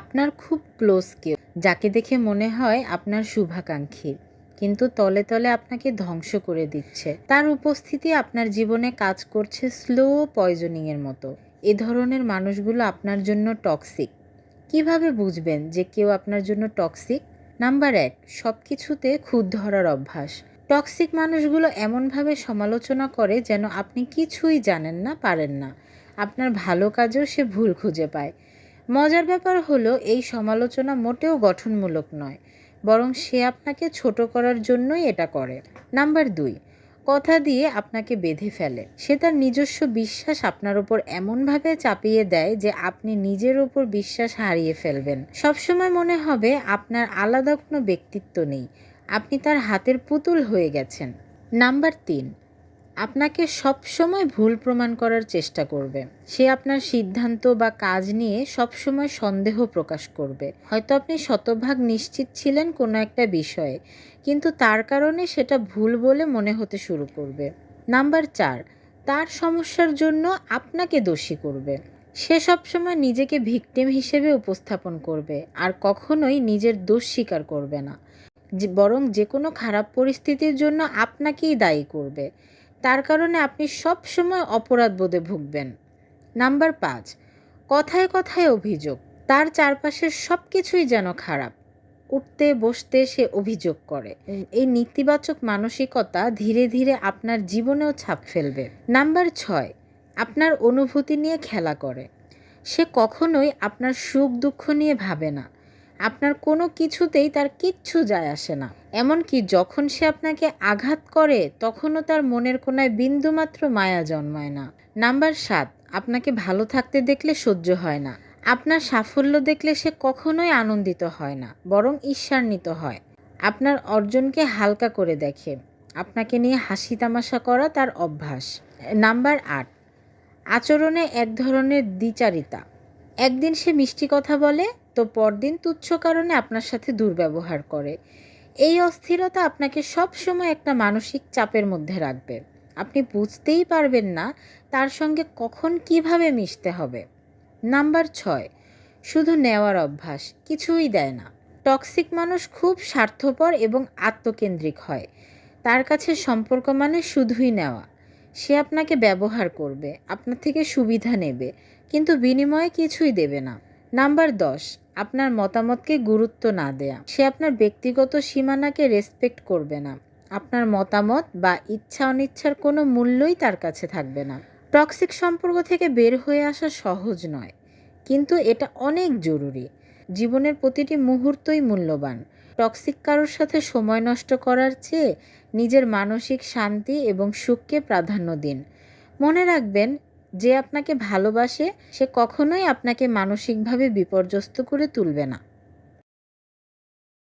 আপনার খুব ক্লোজ কেউ, যাকে দেখে মনে হয় আপনার শুভাকাঙ্ক্ষী, কিন্তু তলে তলে আপনাকে ধ্বংস করে দিচ্ছে। তার উপস্থিতি আপনার জীবনে কাজ করছে স্লো পয়জনিংয়ের মতো। এ ধরনের মানুষগুলো আপনার জন্য টক্সিক কীভাবে বুঝবেন যে কেউ আপনার জন্য টক্সিক নাম্বার এক সব কিছুতে খুদ ধরার অভ্যাস। টক্সিক মানুষগুলো এমনভাবে সমালোচনা করে যেন আপনি কিছুই জানেন না, পারেন না। আপনার ভালো কাজেও সে ভুল খুঁজে পায়। মজার ব্যাপার হলো, এই সমালোচনা মোটেও গঠনমূলক নয়। বরং সে আপনাকে ছোট করার জন্যই এটা করে। নাম্বার দুই, কথা দিয়ে আপনাকে বেঁধে ফেলে। সে তার নিজস্ব বিশ্বাস আপনার ওপর এমনভাবে চাপিয়ে দেয় যে আপনি নিজের ওপর বিশ্বাস হারিয়ে ফেলবেন। সবসময় মনে হবে, আপনার আলাদা কোনো ব্যক্তিত্ব নেই। আপনি তার হাতের পুতুল হয়ে গেছেন। নাম্বার তিন আপনাকে সবসময় ভুল প্রমাণ করার চেষ্টা করবে। সে আপনার সিদ্ধান্ত বা কাজ নিয়ে সবসময় সন্দেহ প্রকাশ করবে। হয়তো আপনি শতভাগ নিশ্চিত ছিলেন কোনো একটা বিষয়ে, কিন্তু তার কারণে সেটা ভুল বলে মনে হতে শুরু করবে। নাম্বার চার, তার সমস্যার জন্য আপনাকে দোষী করবে। সে সবসময় নিজেকে ভিকটিম হিসেবে উপস্থাপন করবে আর কখনোই নিজের দোষ স্বীকার করবে না। বরং যে কোনো খারাপ পরিস্থিতির জন্য আপনাকেই দায়ী করবে। তার কারণে আপনি সব সময় অপরাধ বোধে ভুগবেন। নাম্বার পাঁচ, কথায় কথায় অভিযোগ, তার চারপাশের সব কিছুই যেন খারাপ। উঠতে, বসতে সে অভিযোগ করে। এই নেতিবাচক মানসিকতা ধীরে ধীরে আপনার জীবনেও ছাপ ফেলবে। নাম্বার ছয়, আপনার অনুভূতি নিয়ে খেলা করে। সে কখনোই আপনার সুখ দুঃখ নিয়ে ভাবে না। আপনার কোনো কিছুতেই তার কিচ্ছু যায় আসে না। এমনকি যখন সে আপনাকে আঘাত করে, তখনও তার মনের কোনায় বিন্দুমাত্র মায়া জন্মায় না। নাম্বার সাত, আপনাকে ভালো থাকতে দেখলে সহ্য হয় না। আপনার সাফল্য দেখলে সে কখনোই আনন্দিত হয় না, বরং ঈর্ষান্বিত হয়। আপনার অর্জনকে হালকা করে দেখে। আপনাকে নিয়ে হাসি তামাশা করা তার অভ্যাস। নাম্বার আট, আচরণে এক ধরনের দ্বিচারিতা। একদিন সে মিষ্টি কথা বলে তো পরদিন তুচ্ছ কারণে আপনার সাথে দুর্ব্যবহার করে। এই অস্থিরতা আপনাকে সব সময় একটা মানসিক চাপের মধ্যে রাখবে। আপনি বুঝতেই পারবেন না তার সঙ্গে কখন কীভাবে মিশতে হবে। নাম্বার ছয়, শুধু নেওয়ার অভ্যাস, কিছুই দেয় না। টক্সিক মানুষ খুব স্বার্থপর এবং আত্মকেন্দ্রিক হয়। তার কাছে সম্পর্ক মানে শুধুই নেওয়া। সে আপনাকে ব্যবহার করবে, আপনার থেকে সুবিধা নেবে, কিন্তু বিনিময়ে কিছুই দেবে না। নাম্বার দশ, আপনার মতামতকে গুরুত্ব না দেয়া। সে আপনার ব্যক্তিগত সীমানাকে রেসপেক্ট করবে না। আপনার মতামত বা ইচ্ছা অনিচ্ছার কোনো মূল্যই তার কাছে থাকবে না। টক্সিক সম্পর্ক থেকে বের হয়ে আসা সহজ নয়, কিন্তু এটা অনেক জরুরি। জীবনের প্রতিটি মুহূর্তই মূল্যবান। টক্সিক কারোর সাথে সময় নষ্ট করার চেয়ে নিজের মানসিক শান্তি এবং সুখকে প্রাধান্য দিন। মনে রাখবেন যে আপনাকে ভালোবাসে সে কখনোই আপনাকে মানসিকভাবে বিপর্যস্ত করে তুলবে না।